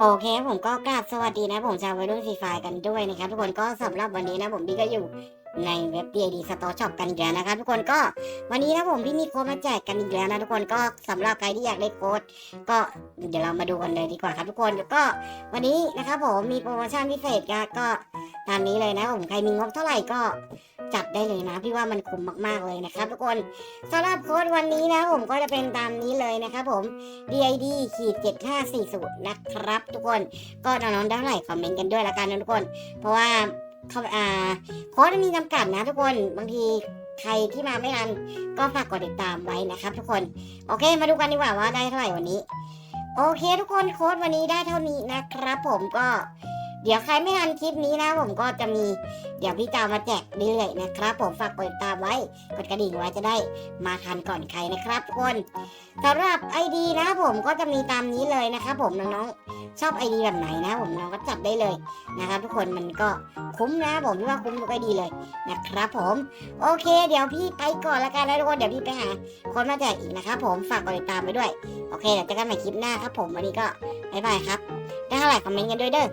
โอเคผมก็กราบสวัสดีนะผมชาววัยรุ่นฟรีไฟกันด้วยนะครับทุกคนก็สำหรับวันนี้นะผมพี่ก็อยู่ในเว็บ DID Store Shop กันอีกแล้วนะครับทุกคนก็วันนี้นะผมพี่มีโค้ดมาแจกกันอีกแล้วนะทุกคนก็สำหรับใครที่อยากได้โค้ดก็เดี๋ยวเรามาดูกันเลยดีกว่าครับทุกคนแล้วก็วันนี้นะครับผมมีโปรโมชั่นพิเศษก็ตามนี้เลยนะผมใครมีงบเท่าไหร่ก็ จัดได้เลยนะ พี่ว่ามันคุ้มมากๆเลยนะครับทุกคนสำหรับโค้ดวันนี้นะผมก็จะเป็นตามนี้เลยนะครับผม DID ขีด7540นะครับ ทุกคนก็น้องๆได้เท่าไหร่คอมเมนต์กันด้วยละกันนะทุกคน เพราะว่าเขาอ่าโค้ดมีจำกัดนะทุกคนบางทีใครที่มาไม่ทันก็ฝากกดติดตามไว้นะครับ ทุกคน โอเค มาดูกันดีกว่าว่าได้เท่าไหร่วันนี้ โอเค ทุกคนโค้ดวันนี้ได้เท่านี้นะครับ ผมก็ เดี๋ยวใครไม่ทันคลิปนี้นะผมก็จะมีเดี๋ยวพี่จะเอามาแจกเรื่อยนะครับ ผมฝากกดติดตามไว้กดกระดิ่งไว้จะได้มาทันก่อนใครนะครับทุกคนสำหรับ ID นะผมก็จะมีตามนี้เลยนะครับผมน้องๆชอบไอดีแบบไหนนะ ผมน้องก็จับได้เลยนะครับ ทุกคนมันก็คุ้มนะ ผมพี่ว่าคุ้มทุกไอดีเลยนะครับ ผม โอเค เดี๋ยวพี่ไปก่อนละกันนะทุกคนเดี๋ยวพี่ไปหาคนมาแจกอีกนะครับผมฝากกดติดตามไปด้วยโอเคเดี๋ยวเจอกันใหม่คลิปหน้าครับ ผมวันนี้ก็บ๊ายบายครับได้เท่าไหร่คอมเมนต์กันด้วยเด้อ